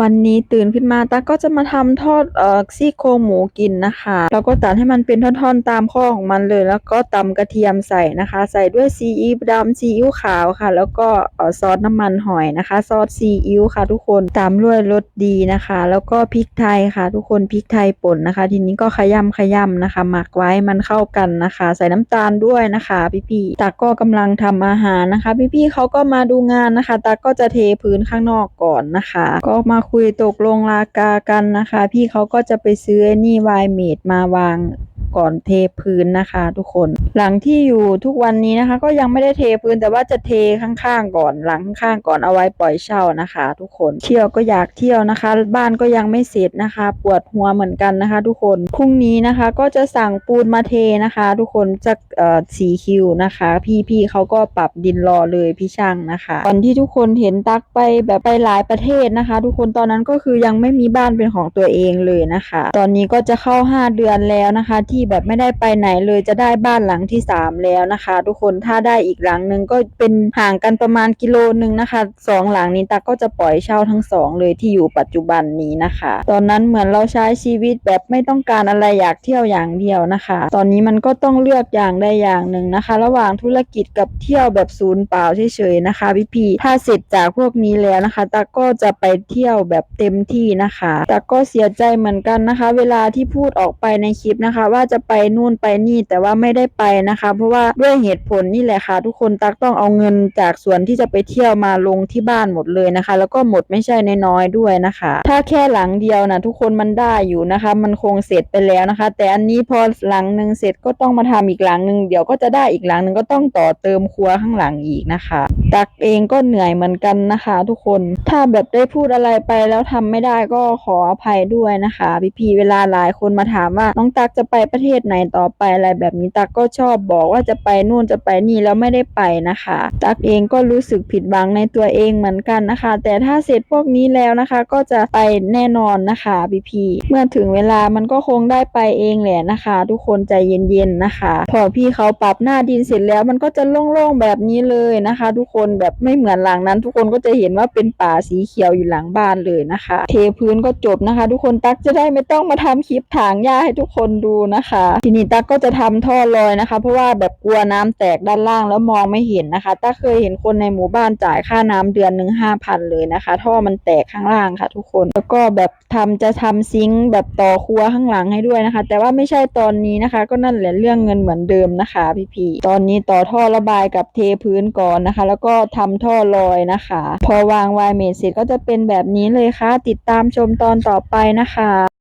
วันนี้ตื่นขึ้นมาตาก็จะมาทำทอดเอ่อซี่โครงหมูกินนะคะแล้วก็ตัดให้มันเป็นท่อนๆตามข้อของมันเลย แล้วก็ตำกระเทียมใส่นะคะ ใส่ด้วยซีอิ๊วดำซีอิ๊วขาวค่ะ แล้วก็เอ่อซอสน้ำมันหอยนะคะ ซอสซีอิ๊วค่ะ ทุกคนตามด้วยรสดีนะคะ แล้วก็พริกไทยค่ะ ทุกคนพริกไทยป่นนะคะ ทีนี้ก็ขยำขยำนะคะ หมักไว้มันเข้ากันนะคะ ใส่น้ำตาลด้วยนะคะพี่ๆตาก็กำลังทำอาหารนะคะ พี่ๆเขาก็มาดูงานนะคะตาก็จะเทพื้นข้างนอกก่อนนะคะ ก็มาคุยตกลงราคากันนะคะ พี่เขาก็จะไปซื้อนี่ไวเมดมาวาง ก่อนเทพื้นนะคะ ทุกคน หลังที่อยู่ทุกวันนี้นะคะ ก็ยังไม่ได้เทพื้นแต่ว่าจะเทข้างๆก่อนหลังข้างๆก่อนเอาไว้ปล่อยเช่านะคะ ทุกคนเที่ยวก็อยากเที่ยวนะคะ บ้านก็ยังไม่เสร็จนะคะ ปวดหัวเหมือนกันนะคะ ทุกคนพรุ่งนี้นะคะก็จะสั่งปูนมาเทนะคะ ทุกคนจะเอ่อสีคิวนะคะ พี่ๆเขาก็ปรับดินรอเลยพี่ช่างนะคะตอนที่ทุกคนเห็นตักไปแบบไปหลายประเทศนะคะ ทุกคนตอนนั้นก็คือยังไม่มีบ้านเป็นของตัวเองเลยนะคะ ตอนนี้ก็จะเข้า 5 เดือนแล้วนะคะ ที่แบบไม่ได้ไปไหนเลยจะได้บ้านหลังที่3แล้วนะคะ ทุกคนถ้าได้อีกหลังหนึ่งก็เป็นห่างกันประมาณกิโลหนึ่งนะคะสองหลังนี้ตักก็จะปล่อยเช่าทั้งสองเลยที่อยู่ปัจจุบันนี้นะคะ ตอนนั้นเหมือนเราใช้ชีวิตแบบไม่ต้องการอะไรอยากเที่ยวอย่างเดียวนะคะ ตอนนี้มันก็ต้องเลือกอย่างใดอย่างหนึ่งนะคะ ระหว่างธุรกิจกับเที่ยวแบบศูนย์เปล่าเฉยๆนะคะพี่พีถ้าเสร็จจากพวกนี้แล้วนะคะตักก็จะไปเที่ยวแบบเต็มที่นะคะตักก็เสียใจเหมือนกันนะคะ เวลาที่พูดออกไปในคลิปนะคะ ว่าจะไปนู่นไปนี่แต่ว่าไม่ได้ไปนะคะ เพราะว่าด้วยเหตุผลนี่แหละค่ะ ทุกคนตักต้องเอาเงินจากส่วนที่จะไปเที่ยวมาลงที่บ้านหมดเลยนะคะ แล้วก็หมดไม่ใช่น้อยๆด้วยนะคะ ถ้าแค่หลังเดียวนะทุกคนมันได้อยู่นะคะ มันคงเสร็จไปแล้วนะคะ แต่อันนี้พอหลังหนึ่งเสร็จก็ต้องมาทำอีกหลังหนึ่งเดี๋ยวก็จะได้อีกหลังหนึ่งก็ต้องต่อเติมครัวข้างหลังอีกนะคะ ตักเองก็เหนื่อยเหมือนกันนะคะ ทุกคนถ้าแบบได้พูดอะไรไปแล้วทำไม่ได้ก็ขออภัยด้วยนะคะพี่ๆเวลาหลายคนมาถามว่าน้องตักจะไปปประเทศไหนต่อไปอะไรแบบนี้ตักก็ชอบบอกว่าจะไปนู่นจะไปนี่แล้วไม่ได้ไปนะคะ ตักเองก็รู้สึกผิดหวังในตัวเองเหมือนกันนะคะ แต่ถ้าเสร็จพวกนี้แล้วนะคะ ก็จะไปแน่นอนนะคะพี่ๆเมื่อถึงเวลามันก็คงได้ไปเองแหละนะคะ ทุกคนใจเย็นๆนะคะ พอพี่เขาปรับหน้าดินเสร็จแล้วมันก็จะโล่งๆแบบนี้เลยนะคะ ทุกคนแบบไม่เหมือนหลังนั้น ทุกคนก็จะเห็นว่าเป็นป่าสีเขียวอยู่หลังบ้านเลยนะคะ เทพื้นก็จบนะคะ ทุกคนตักจะได้ไม่ต้องมาทำคลิปถางหญ้าให้ทุกคนดูนะคะทีนี้ตักก็จะทำท่อลอยนะคะ เพราะว่าแบบกลัวน้ำแตกด้านล่างแล้วมองไม่เห็นนะคะตักเคยเห็นคนในหมู่บ้านจ่ายค่าน้ำเดือนหนึ่งห้าพันเลยนะคะ ท่อมันแตกข้างล่างค่ะ ทุกคนแล้วก็แบบทำจะทำซิงค์แบบต่อครัวข้างหลังให้ด้วยนะคะ แต่ว่าไม่ใช่ตอนนี้นะคะ ก็นั่นแหละเรื่องเงินเหมือนเดิมนะคะ พี่ๆตอนนี้ต่อท่อระบายกับเทพื้นก่อนนะคะ แล้วก็ทำท่อลอยนะคะ พอวางไวเมดเสร็จก็จะเป็นแบบนี้เลยค่ะ ติดตามชมตอนต่อไปนะคะ